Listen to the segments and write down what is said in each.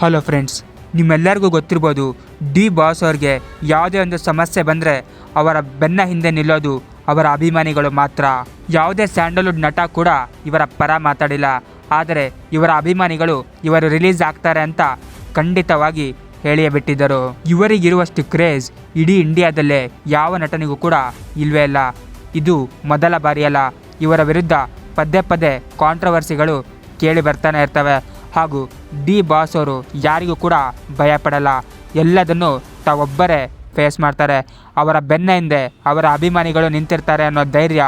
Hello friends, ನಿಮ್ಮೆಲ್ಲರಿಗೂ ಗೊತ್ತಿರ್ಬೋದು, D boss ಅವ್ರಿಗೆ ಯಾವುದೇ ಒಂದು ಸಮಸ್ಯೆ ಬಂದರೆ ಅವರ ಬೆನ್ನ ಹಿಂದೆ ನಿಲ್ಲೋದು ಅವರ ಅಭಿಮಾನಿಗಳು ಮಾತ್ರ. ಯಾವುದೇ ಸ್ಯಾಂಡಲ್ವುಡ್ ನಟ ಕೂಡ ಇವರ ಪರ ಮಾತಾಡಿಲ್ಲ. ಆದರೆ ಇವರ ಅಭಿಮಾನಿಗಳು ಇವರು ರಿಲೀಸ್ ಆಗ್ತಾರೆ ಅಂತ ಖಂಡಿತವಾಗಿ ಹೇಳಿಯೇ ಬಿಟ್ಟಿದ್ದರು ಇವರಿಗಿರುವಷ್ಟು ಕ್ರೇಜ್ ಇಡೀ ಇಂಡಿಯಾದಲ್ಲೇ ಯಾವ ನಟನಿಗೂ ಕೂಡ ಇಲ್ವೇ ಇಲ್ಲ. ಇದು ಮೊದಲ ಬಾರಿಯಲ್ಲ. ಇವರ ವಿರುದ್ಧ ಪದೇ ಪದೇ ಕಾಂಟ್ರವರ್ಸಿಗಳು ಕೇಳಿ ಬರ್ತಾನೆ ಇರ್ತವೆ. ಹಾಗೂ ಡಿ ಬಾಸ್ ಅವರು ಯಾರಿಗೂ ಕೂಡ ಭಯಪಡಲ್ಲ. ಎಲ್ಲದನ್ನು ತಾವೊಬ್ಬರೇ ಫೇಸ್ ಮಾಡ್ತಾರೆ. ಅವರ ಬೆನ್ನ ಹಿಂದೆ ಅವರ ಅಭಿಮಾನಿಗಳು ನಿಂತಿರ್ತಾರೆ ಅನ್ನೋ ಧೈರ್ಯ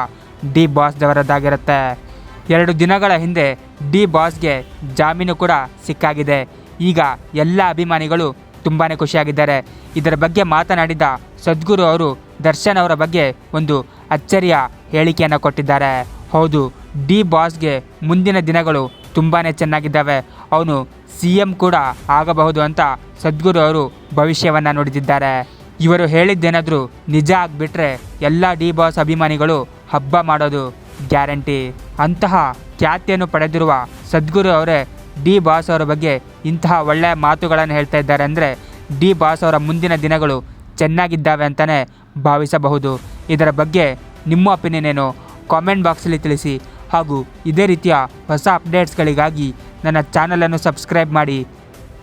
ಡಿ ಬಾಸ್ದವರದ್ದಾಗಿರುತ್ತೆ. ಎರಡು ದಿನಗಳ ಹಿಂದೆ ಡಿ ಬಾಸ್ಗೆ ಜಾಮೀನು ಕೂಡ ಸಿಕ್ಕಾಗಿದೆ. ಈಗ ಎಲ್ಲ ಅಭಿಮಾನಿಗಳು ತುಂಬಾ ಖುಷಿಯಾಗಿದ್ದಾರೆ. ಇದರ ಬಗ್ಗೆ ಮಾತನಾಡಿದ ಸದ್ಗುರು ಅವರು ದರ್ಶನ್ ಅವರ ಬಗ್ಗೆ ಒಂದು ಅಚ್ಚರಿಯ ಹೇಳಿಕೆಯನ್ನು ಕೊಟ್ಟಿದ್ದಾರೆ. ಹೌದು, ಡಿ ಬಾಸ್ಗೆ ಮುಂದಿನ ದಿನಗಳು ತುಂಬಾ ಚೆನ್ನಾಗಿದ್ದಾವೆ. ಅವನು ಸಿ ಎಂ ಕೂಡ ಆಗಬಹುದು ಅಂತ ಸದ್ಗುರು ಅವರು ಭವಿಷ್ಯವನ್ನು ನುಡಿದಿದ್ದಾರೆ. ಇವರು ಹೇಳಿದ್ದೇನಾದರೂ ನಿಜ ಆಗಿಬಿಟ್ರೆ ಎಲ್ಲ ಡಿ ಬಾಸ್ ಅಭಿಮಾನಿಗಳು ಹಬ್ಬ ಮಾಡೋದು ಗ್ಯಾರಂಟಿ. ಅಂತಹ ಖ್ಯಾತಿಯನ್ನು ಪಡೆದಿರುವ ಸದ್ಗುರು ಅವರೇ ಡಿ ಬಾಸ್ ಅವರ ಬಗ್ಗೆ ಇಂತಹ ಒಳ್ಳೆಯ ಮಾತುಗಳನ್ನು ಹೇಳ್ತಾ ಇದ್ದಾರೆ ಅಂದರೆ ಡಿ ಬಾಸ್ ಅವರ ಮುಂದಿನ ದಿನಗಳು ಚೆನ್ನಾಗಿದ್ದಾವೆ ಅಂತಲೇ ಭಾವಿಸಬಹುದು. ಇದರ ಬಗ್ಗೆ ನಿಮ್ಮ ಒಪಿನಿಯನ್ ಏನು? ಕಾಮೆಂಟ್ ಬಾಕ್ಸಲ್ಲಿ ತಿಳಿಸಿ. ಹಾಗೂ ಇದೇ ರೀತಿಯ ಹೊಸ ಅಪ್ಡೇಟ್ಸ್ಗಳಿಗಾಗಿ ನನ್ನ ಚಾನಲನ್ನು ಸಬ್ಸ್ಕ್ರೈಬ್ ಮಾಡಿ.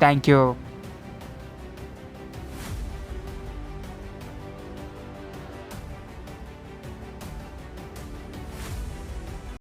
Thank you